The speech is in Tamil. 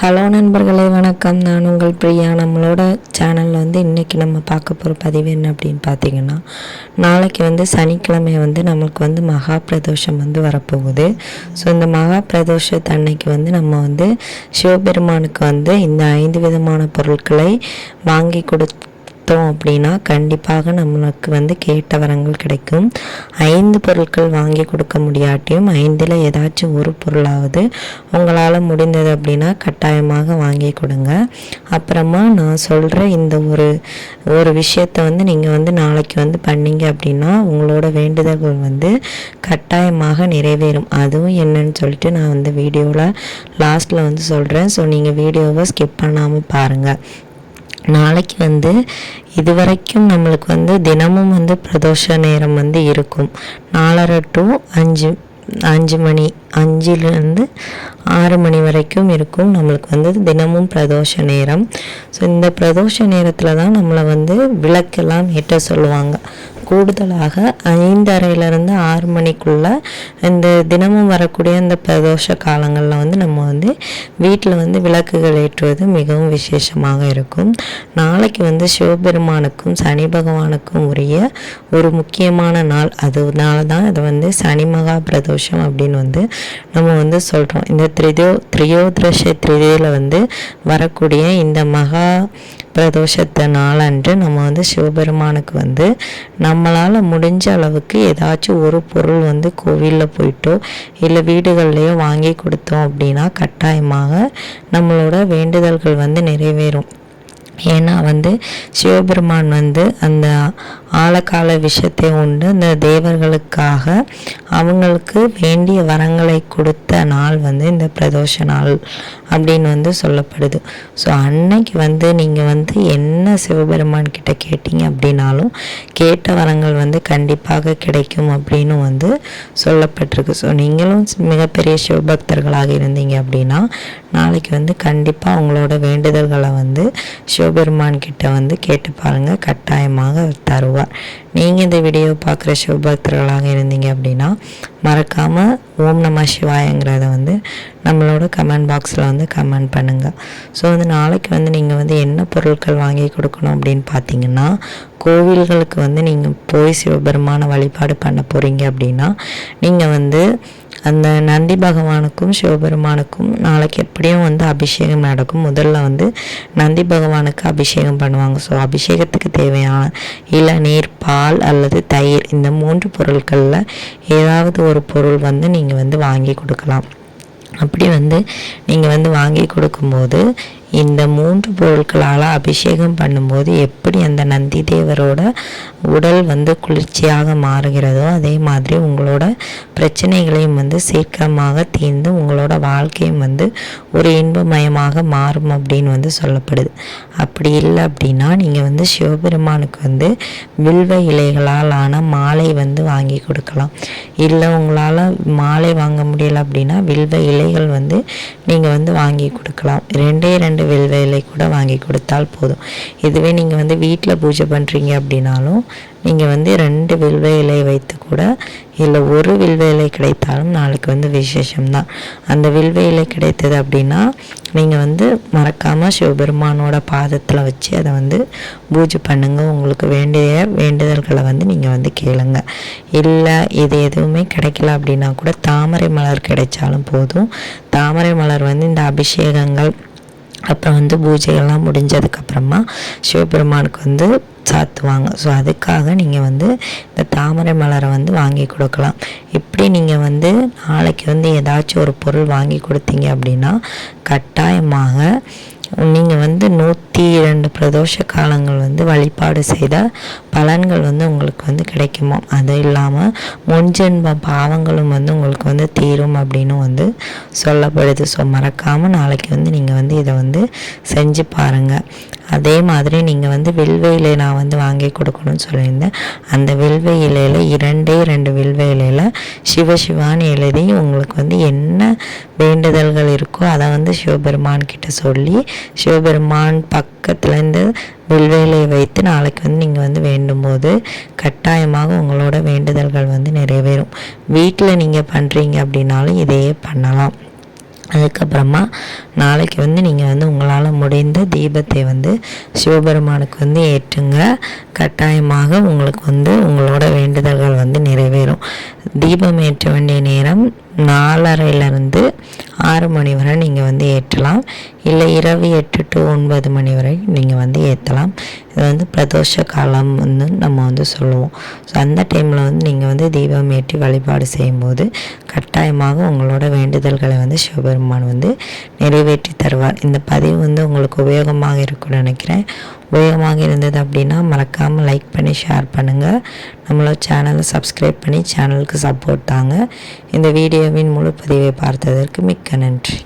ஹலோ நண்பர்களே வணக்கம். நான் உங்கள் பிரியா. நம்மளோட சேனலில் வந்து இன்றைக்கி நம்ம பார்க்க போகிற பதிவு என்ன அப்படின்னு பார்த்தீங்கன்னா நாளைக்கு வந்து சனிக்கிழமை வந்து நம்மளுக்கு வந்து மகா பிரதோஷம் வந்து வரப்போகுது. ஸோ இந்த மகா பிரதோஷத்து அன்னைக்கு வந்து நம்ம வந்து சிவபெருமானுக்கு வந்து இந்த ஐந்து விதமான பொருட்களை வாங்கி கொடு கொடுத்தோம் அப்படின்னா கண்டிப்பாக நம்மளுக்கு வந்து கேட்ட வரங்கள் கிடைக்கும். ஐந்து பொருட்கள் வாங்கி கொடுக்க முடியாட்டியும் ஐந்தில் ஏதாச்சும் ஒரு பொருளாவது உங்களால் முடிந்தது அப்படின்னா கட்டாயமாக வாங்கி கொடுங்க. அப்புறமா நான் சொல்கிற இந்த ஒரு ஒரு விஷயத்தை வந்து நீங்கள் வந்து நாளைக்கு வந்து பண்ணீங்க அப்படின்னா உங்களோட வேண்டுதல்கள் வந்து கட்டாயமாக நிறைவேறும். அதுவும் என்னன்னு சொல்லிட்டு நான் வந்து வீடியோவில் லாஸ்ட்டில் வந்து சொல்கிறேன் ஸோ நீங்கள் வீடியோவை ஸ்கிப் பண்ணாமல் பாருங்கள் நாளைக்கு வந்து இது வரைக்கும் நம்மளுக்கு வந்து தினமும் வந்து பிரதோஷ நேரம் வந்து இருக்கும். நாலரை டு அஞ்சு அஞ்சு மணி அஞ்சுலேருந்து ஆறு மணி வரைக்கும் இருக்கும் நம்மளுக்கு வந்து தினமும் பிரதோஷ நேரம். ஸோ இந்த பிரதோஷ நேரத்தில் தான் நம்மளை வந்து விளக்கெல்லாம் ஏற்ற சொல்லுவாங்க. கூடுதலாக ஐந்தரையிலேருந்து ஆறு மணிக்குள்ளே இந்த தினமும் வரக்கூடிய இந்த பிரதோஷ காலங்களில் வந்து நம்ம வந்து வீட்டில் வந்து விளக்குகள் ஏற்றுவது மிகவும் விசேஷமாக இருக்கும். நாளைக்கு வந்து சிவபெருமானுக்கும் சனி பகவானுக்கும் உரிய ஒரு முக்கியமான நாள். அதனால தான் அதை வந்து சனி மகா பிரதோஷம் அப்படின்னு வந்து நம்ம வந்து சொல்கிறோம் இந்த திரிதோ திரியோதரஷ திரிதியில் வந்து வரக்கூடிய இந்த மகா பிரதோஷத்தை நாளன்று நம்ம வந்து சிவபெருமானுக்கு வந்து நம்மளால் முடிஞ்ச அளவுக்கு ஏதாச்சும் ஒரு பொருள் வந்து கோவிலில் போயிட்டோ இல்லை வீடுகள்லையோ வாங்கி கொடுத்தோம் அப்படின்னா கட்டாயமாக நம்மளோட வேண்டுதல்கள் வந்து நிறைவேறும். ஏன்னா வந்து சிவபெருமான் வந்து அந்த ஆழக்கால விஷயத்தை உண்டு. அந்த தேவர்களுக்காக அவங்களுக்கு வேண்டிய வரங்களை கொடுத்த நாள் வந்து இந்த பிரதோஷ நாள் அப்படின்னு வந்து சொல்லப்படுது. ஸோ அன்னைக்கு வந்து நீங்கள் வந்து என்ன சிவபெருமான் கிட்ட கேட்டீங்க அப்படின்னாலும் கேட்ட வரங்கள் வந்து கண்டிப்பாக கிடைக்கும் அப்படின்னு வந்து சொல்லப்பட்டிருக்கு. ஸோ நீங்களும் மிகப்பெரிய சிவபக்தர்களாக இருந்தீங்க அப்படின்னா நாளைக்கு வந்து கண்டிப்பாக உங்களோட வேண்டுதல்களை வந்து சிவ கிட்ட வந்து கேட்டு பாருங்கள் கட்டாயமாக தருவார். நீங்கள் இந்த வீடியோ பார்க்குற சிவபக்தர்களாக இருந்தீங்க அப்படின்னா மறக்காமல் ஓம் நம சிவாயங்கிறத வந்து நம்மளோட கமெண்ட் பாக்ஸில் வந்து கமெண்ட் பண்ணுங்கள் ஸோ வந்து நாளைக்கு வந்து நீங்கள் வந்து என்ன பொருட்கள் வாங்கி கொடுக்கணும் அப்படின்னு பார்த்தீங்கன்னா கோவில்களுக்கு வந்து நீங்கள் போய் சிவபெருமான வழிபாடு பண்ண போகிறீங்க அப்படின்னா நீங்கள் வந்து அந்த நந்தி பகவானுக்கும் சிவபெருமானுக்கும் நாளைக்கு எப்படியும் வந்து அபிஷேகம் நடக்கும். முதல்ல வந்து நந்தி பகவானுக்கு அபிஷேகம் பண்ணுவாங்க. ஸோ அபிஷேகத்துக்கு தேவையான இளநீர் பால் அல்லது தயிர் இந்த மூன்று பொருட்களில் ஏதாவது ஒரு பொருள் வந்து நீங்கள் வந்து வாங்கி கொடுக்கலாம். அப்படி வந்து நீங்கள் வந்து வாங்கி கொடுக்கும்போது இந்த மூன்று பொருட்களால் அபிஷேகம் பண்ணும்போது எப்படி அந்த நந்தி தேவரோட உடல் வந்து குளிர்ச்சியாக மாறுகிறதோ அதே மாதிரி உங்களோட பிரச்சனைகளையும் வந்து சீக்கிரமாக தீர்ந்து உங்களோட வாழ்க்கையும் வந்து ஒரு இன்பமயமாக மாறும் அப்படின்னு வந்து சொல்லப்படுது. அப்படி இல்லை அப்படின்னா நீங்கள் வந்து சிவபெருமானுக்கு வந்து வில்வ இலைகளால் ஆன மாலை வந்து வாங்கி கொடுக்கலாம். இல்லை உங்களால் மாலை வாங்க முடியலை அப்படின்னா வில்வ இலைகள் வந்து நீங்கள் வந்து வாங்கி கொடுக்கலாம். ரெண்டே ரெண்டு ரெண்டு வில்வ இலை கூட வாங்கி கொடுத்தால் போதும். இதுவே நீங்கள் வந்து வீட்டில் பூஜை பண்ணுறீங்க அப்படின்னாலும் நீங்கள் வந்து ரெண்டு வில்வ இலை வைத்து கூட இல்லை ஒரு வில்வ இலை கிடைத்தாலும் நாளைக்கு வந்து விசேஷம்தான். அந்த வில்வ இலை கிடைத்தது அப்படின்னா நீங்கள் வந்து மறக்காமல் சிவபெருமானோட பாதத்தில் வச்சு அதை வந்து பூஜை பண்ணுங்கள் உங்களுக்கு வேண்டிய வேண்டுதல்களை வந்து நீங்கள் வந்து கேளுங்க. இல்லை இது எதுவுமே கிடைக்கல அப்படின்னா கூட தாமரை மலர் கிடைச்சாலும் போதும். தாமரை மலர் வந்து இந்த அபிஷேகங்கள் அப்புறம் வந்து பூஜைகள்லாம் முடிஞ்சதுக்கப்புறமா சிவபெருமானுக்கு வந்து சாத்துவாங்க. ஸோ அதுக்காக நீங்கள் வந்து இந்த தாமரை மலரை வந்து வாங்கி கொடுக்கலாம். இப்படி நீங்கள் வந்து நாளைக்கு வந்து ஏதாச்சும் ஒரு பொருள் வாங்கி கொடுத்தீங்க அப்படின்னா கட்டாயமாக நீங்கள் வந்து நூத் நூற்றி இரண்டு பிரதோஷ காலங்கள் வந்து வழிபாடு செய்தால் பலன்கள் வந்து உங்களுக்கு வந்து கிடைக்குமா? அது இல்லாமல் முன்ஜென்ம பாவங்களும் வந்து உங்களுக்கு வந்து தீரும் அப்படின்னு வந்து சொல்லப்படுது. ஸோ மறக்காமல் நாளைக்கு வந்து நீங்கள் வந்து இதை வந்து செஞ்சு பாருங்கள் அதே மாதிரி நீங்கள் வந்து வில்வ இலை நான் வந்து வாங்கி கொடுக்கணும்னு சொல்லியிருந்தேன். அந்த வில்வ இலையில் இரண்டே ரெண்டு வில்வ இலையில் சிவசிவான்னு எழுதி உங்களுக்கு வந்து என்ன வேண்டுதல்கள் இருக்கோ அதை வந்து சிவபெருமான் கிட்ட சொல்லி சிவபெருமான் பக் பக்கத்துலேருந்து வில்வேலையை வைத்து நாளைக்கு வந்து நீங்கள் வந்து வேண்டும் போது கட்டாயமாக உங்களோட வேண்டுதல்கள் வந்து நிறைவேறும். வீட்டில் நீங்கள் பண்ணுறீங்க அப்படின்னாலும் இதையே பண்ணலாம். அதுக்கப்புறமா நாளைக்கு வந்து நீங்கள் வந்து உங்களால் முடிந்த தீபத்தை வந்து சிவபெருமானுக்கு வந்து ஏற்றுங்க. கட்டாயமாக உங்களுக்கு வந்து உங்களோட வேண்டுதல்கள் வந்து நிறைவேறும். தீபம் ஏற்ற வேண்டிய நேரம் நாலரையிலேருந்து ஆறு மணி வரை நீங்கள் வந்து ஏற்றலாம். இல்லை இரவு எட்டு டு ஒன்பது மணி வரை நீங்கள் வந்து ஏற்றலாம். இது வந்து பிரதோஷ காலம் வந்து நம்ம வந்து சொல்லுவோம். ஸோ அந்த டைமில் வந்து நீங்கள் வந்து தீபம் ஏற்றி வழிபாடு செய்யும்போது கட்டாயமாக உங்களோட வேண்டுதல்களை வந்து சிவபெருமான் வந்து நிறைவேற்றி தருவார். இந்த பதிவு வந்து உங்களுக்கு உபயோகமாக இருக்கும்னு நினைக்கிறேன். உபயோகமாக இருந்தது அப்படின்னா மறக்காமல் லைக் பண்ணி ஷேர் பண்ணுங்கள் நம்மளோட சேனலை சப்ஸ்கிரைப் பண்ணி சேனலுக்கு சப்போர்ட் தாங்க. இந்த வீடியோவின் முழு பதிவை பார்த்ததற்கு மிக்க நன்றி.